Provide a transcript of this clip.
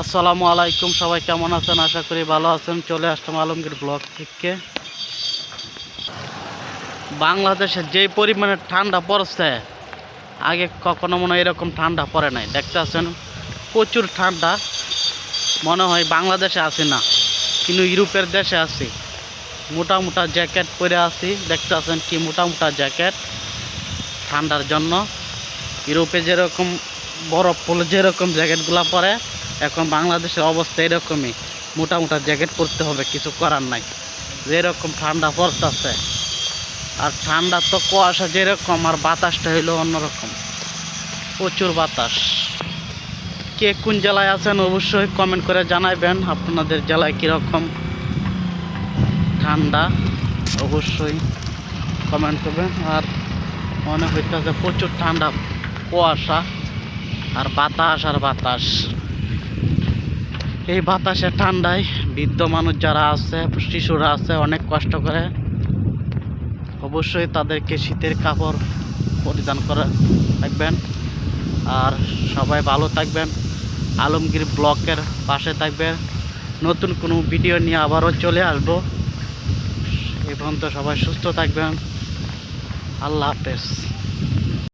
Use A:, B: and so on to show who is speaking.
A: আসসালামু আলাইকুম, সবাই কেমন আছেন? আশা করি ভালো আছেন। চলে আসলাম আলমগীর ব্লক থেকে। বাংলাদেশে যেই পরিমাণে ঠান্ডা পড়ছে, আগে কখনো মনে এরকম ঠান্ডা পড়ে নাই। দেখতে আছেন প্রচুর ঠান্ডা। মনে হয় বাংলাদেশে আছি না, কিন্তু ইউরোপের দেশে আছি। মোটা মোটা জ্যাকেট পরে আছি। দেখতে আছেন কি মোটা মোটা জ্যাকেট ঠান্ডার জন্য। ইউরোপে যেরকম বরফ পড়লে যেরকম জ্যাকেটগুলো পরে এখন বাংলাদেশের অবস্থা এরকমই। মোটা মোটা জ্যাকেট পরতে হবে, কিছু করার নাই। যেরকম ঠান্ডা পড়তেছে, আর ঠান্ডা তো কুয়াশা যেরকম, আর বাতাসটা হইল অন্যরকম। প্রচুর বাতাস। কে কোন জেলায় আছেন অবশ্যই কমেন্ট করে জানাবেন আপনাদের জেলায় কীরকম ঠান্ডা, অবশ্যই কমেন্ট করবেন। আর মনে হইতেছে প্রচুর ঠান্ডা, কুয়াশা, আর বাতাস আর বাতাস। এই বাতাসে ঠান্ডায় বৃদ্ধ মানুষ যারা আছে, শিশুরা আছে, অনেক কষ্ট করে অবশ্যই তাদেরকে শীতের কাপড় পরিধান করে থাকবেন। আর সবাই ভালো থাকবেন। আলমগীর ব্লকের পাশে থাকবেন। নতুন কোনো ভিডিও নিয়ে আবারও চলে আসব। এই পর্যন্ত সবাই সুস্থ থাকবেন। আল্লাহ হাফেজ।